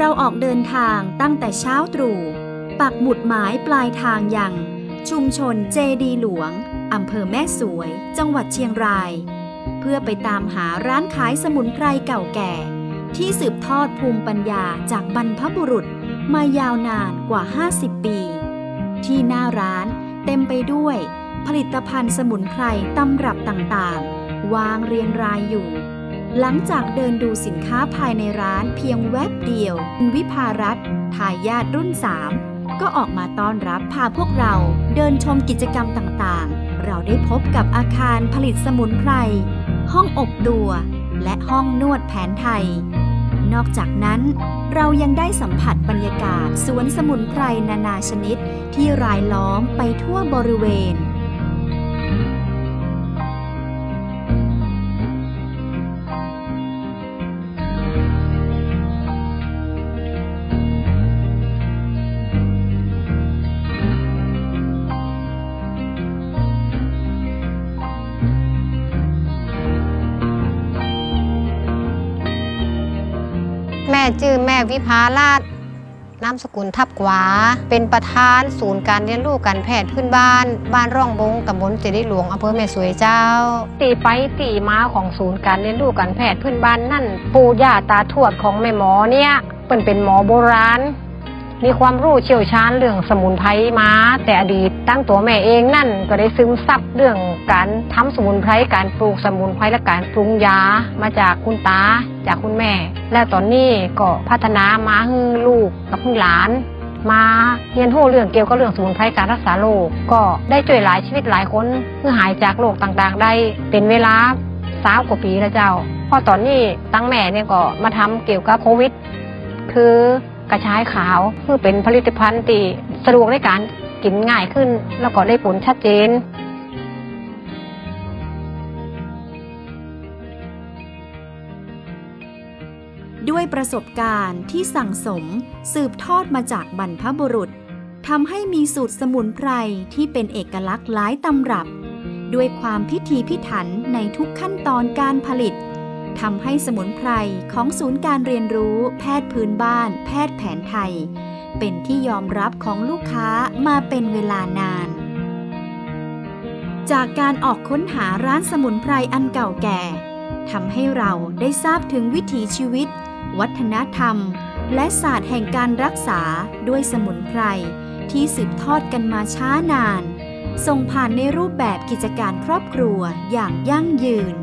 เราออกเดินทางตั้งแต่เช้าตรู่ ปักหมุดหมายปลายทางอย่าง ชุมชนเจดีหลวง อำเภอแม่สวย จังหวัดเชียงราย เพื่อไปตามหาร้านขายสมุนไพรเก่าแก่ ที่สืบทอดภูมิปัญญาจากบรรพบุรุษมายาวนานกว่า 50 ปี ที่หน้าร้านเต็มไปด้วย ผลิตภัณฑ์สมุนไพรตำรับต่างๆ วางเรียงรายอยู่ หลังจากเดินดูสินค้าภายในร้านเพียงแวบเดียวคุณวิภารัตทายาทรุ่น 3 ก็ออกมาต้อนรับพาพวกเราเดินชมกิจกรรมต่างๆ เราได้พบกับอาคารผลิตสมุนไพร ห้องอบตัว และห้องนวดแผนไทย นอกจากนั้น เรายังได้สัมผัสบรรยากาศสวนสมุนไพรนานาชนิดที่รายล้อมไปทั่วบริเวณ ม่ชื่อแม่วิภาราชนามสกุลทับกวา เป็นประธานศูนย์การเรียนรู้การแพทย์พื้นบ้าน บ้านร่องบงตำบลเจดีหลวงอำเภอแม่สวยเจ้า ตีไปตีมาของศูนย์การเรียนรู้การแพทย์พื้นบ้านนั่น ปู่ย่าตาทวดของแม่หมอเนี่ยเป็นเป็นหมอโบราณ มีความรู้เชี่ยวชาญเรื่องสมุนไพรมาแต่อดีตตั้งตัวแม่เองนั่นก็ได้ซึมซับเรื่องการทำสมุนไพรการปลูกสมุนไพรและการปรุงยามาจากคุณตาจากคุณแม่ และตอนนี้ก็พัฒนามาให้ลูกกับหลาน มาเรียนรู้เรื่องเกี่ยวกับเรื่องสมุนไพรการรักษาโรคก็ได้ช่วยหลายชีวิตหลายคนเพื่อหายจากโรคต่างๆ ได้เป็นเวลาสามกว่าปีแล้วเจ้าพราะตอนนี้ตั้งแม่เนี่ยก็มาทำเกี่ยวกับโควิด คือ กระชายขาวคือเป็นผลิตภัณฑ์ที่สะดวกในการกินง่ายขึ้น แล้วก็ได้ผลชัดเจนด้วยประสบการณ์ที่สั่งสมสืบทอดมาจากบรรพบุรุษทำให้มีสูตรสมุนไพรที่เป็นเอกลักษณ์หลายตำรับ ด้วยความพิถีพิถันในทุกขั้นตอนการผลิต ทำให้สมุนไพรของศูนย์การเรียนรู้แพทย์พื้นบ้าน แพทย์แผนไทย เป็นที่ยอมรับของลูกค้ามาเป็นเวลานาน จากการออกค้นหาร้านสมุนไพรอันเก่าแก่ทำให้เราได้ทราบถึงวิถีชีวิต วัฒนธรรม และศาสตร์แห่งการรักษาด้วยสมุนไพรที่สืบทอดกันมาช้านาน ส่งผ่านในรูปแบบกิจการครอบครัวอย่างยั่งยืน